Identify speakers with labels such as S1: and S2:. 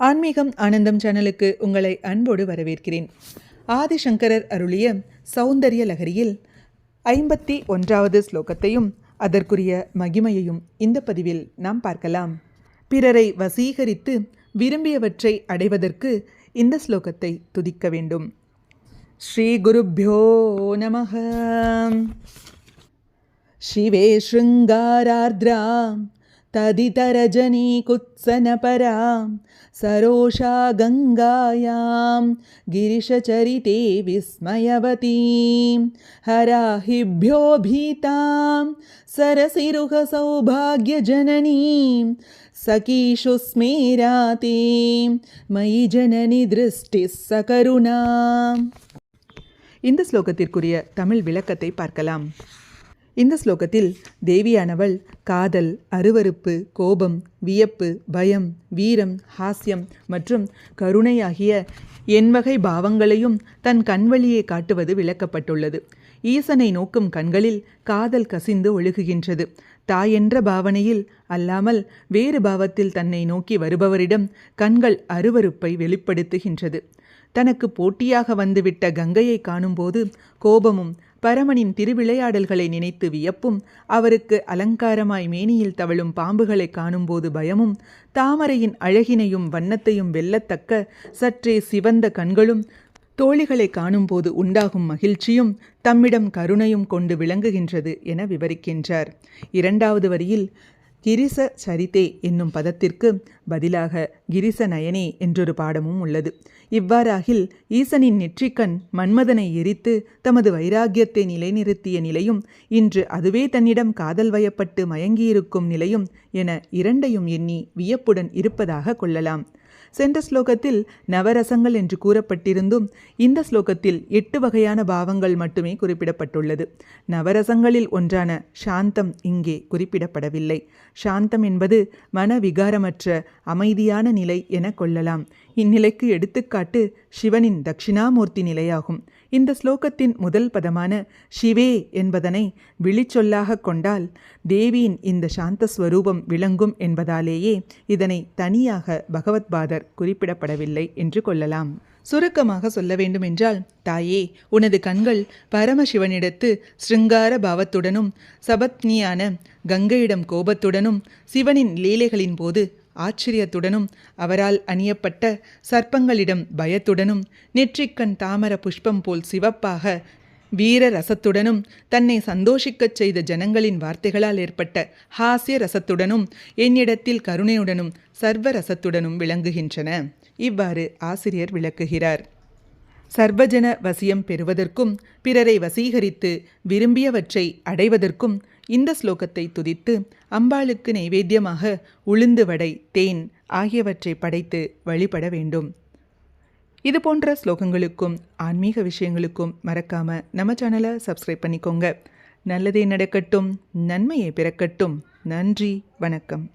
S1: ஆன்மீகம் ஆனந்தம் சேனலுக்கு உங்களை அன்போடு வரவேற்கிறேன் ஆதிசங்கரர் அருளிய சௌந்தரிய லகரியில் ஐம்பத்தி ஒன்றாவது ஸ்லோகத்தையும் அதற்குரிய மகிமையையும் இந்த பதிவில் நாம் பார்க்கலாம் பிறரை வசீகரித்து விரும்பியவற்றை அடைவதற்கு இந்த ஸ்லோகத்தை துதிக்க வேண்டும் ஸ்ரீ குருப்பியோ நமः शिवे शृङ्गारार्द्रां तदितरजनीकुत्सनपरां सरोषा गङ्गायां गिरिशचरिते विस्मयवतीं हराहिभ्यो भीतां सरसिरुहसौभाग्यजननीं सखीषु स्मेरातीं मयि जननि दृष्टिः सकरुणा இந்த ஸ்லோகத்திற்குரிய தமிழ் விளக்கத்தை பார்க்கலாம் இந்த ஸ்லோகத்தில் தேவியானவள் காதல் அருவருப்பு கோபம் வியப்பு பயம் வீரம் ஹாஸ்யம் மற்றும் கருணை ஆகிய எண்வகை பாவங்களையும் தன் கண்வழியே காட்டுவது விளக்கப்பட்டுள்ளது. ஈசனை நோக்கும் கண்களில் காதல் கசிந்து ஒழுகுகின்றது. தாயென்ற பாவனையில் அல்லாமல் வேறு பாவத்தில் தன்னை நோக்கி வருபவரிடம் கண்கள் அருவருப்பை வெளிப்படுத்துகின்றது. தனக்கு போட்டியாக வந்துவிட்ட கங்கையை காணும்போது கோபமும் பரமனின் திருவிளையாடல்களை நினைத்து வியப்பும் அவருக்கு அலங்காரமாய் மேனியில் தவழும் பாம்புகளை காணும்போது பயமும் தாமரையின் அழகினையும் வண்ணத்தையும் வெல்லத்தக்க சற்றே சிவந்த கண்களும் தோழிகளை காணும்போது உண்டாகும் மகிழ்ச்சியும் தம்மிடம் கருணையும் கொண்டு விளங்குகின்றது என விவரிக்கின்றார். இரண்டாவது வரியில் கிரிச சரிதே என்னும் பதத்திற்கு பதிலாக கிரிச நயனே என்றொரு பாடமும் உள்ளது. இவ்வாறாகில் ஈசனின் நெற்றிக்கண் மன்மதனை எரித்து தமது வைராகியத்தை நிலைநிறுத்திய நிலையும் இன்று அதுவே தன்னிடம் காதல் வயப்பட்டு மயங்கியிருக்கும் நிலையும் என இரண்டையும் எண்ணி வியப்புடன் இருப்பதாக கொள்ளலாம். சென்ற ஸ்லோகத்தில் நவரசங்கள் என்று கூறப்பட்டிருந்தும் இந்த ஸ்லோகத்தில் எட்டு வகையான பாவங்கள் மட்டுமே குறிப்பிடப்பட்டுள்ளது. நவரசங்களில் ஒன்றான சாந்தம் இங்கே குறிப்பிடப்படவில்லை. சாந்தம் என்பது மனவிகாரமற்ற அமைதியான நிலை என கொள்ளலாம். இந்நிலைக்கு எடுத்துக்காட்டு சிவனின் தட்சிணாமூர்த்தி நிலையாகும். இந்த ஸ்லோகத்தின் முதல் பதமான சிவே என்பதனை விழிச்சொல்லாக கொண்டால் தேவியின் இந்த சாந்த ஸ்வரூபம் விளங்கும் என்பதாலேயே இதனை தனியாக ஃபாதர் குறிப்பிடப்படவில்லை என்று கொள்ளலாம். சுருக்கமாக சொல்ல வேண்டுமென்றால் தாயே உனது கண்கள் பரமசிவனிடத்து ஸ்ருங்கார பாவத்துடனும் சபத்னியான கங்கையிடம் கோபத்துடனும் சிவனின் லீலைகளின் போது ஆச்சரியத்துடனும் அவரால் அணியப்பட்ட சர்ப்பங்களிடம் பயத்துடனும் நெற்றிக்கண் தாமர புஷ்பம் போல் சிவப்பாக வீர ரசத்துடனும் தன்னை சந்தோஷிக்கச் செய்த ஜனங்களின் வார்த்தைகளால் ஏற்பட்ட ஹாஸ்ய ரசத்துடனும் என்னிடத்தில் கருணையுடனும் சர்வ ரசத்துடனும் விளங்குகின்றன. இவ்வாறு ஆசிரியர் விளக்குகிறார். சர்வஜன வசியம் பெறுவதற்கும் பிறரை வசீகரித்து விரும்பியவற்றை அடைவதற்கும் இந்த ஸ்லோகத்தை துதித்து அம்பாளுக்கு நைவேத்தியமாக உளுந்து வடை தேன் ஆகியவற்றை படைத்து வழிபட வேண்டும். இது போன்ற ஸ்லோகங்களுக்கும் ஆன்மீக விஷயங்களுக்கும் மறக்காம நம்ம சேனலை சப்ஸ்கிரைப் பண்ணிக்கோங்க. நல்லதே நடக்கட்டும் நன்மையை பிறக்கட்டும். நன்றி வணக்கம்.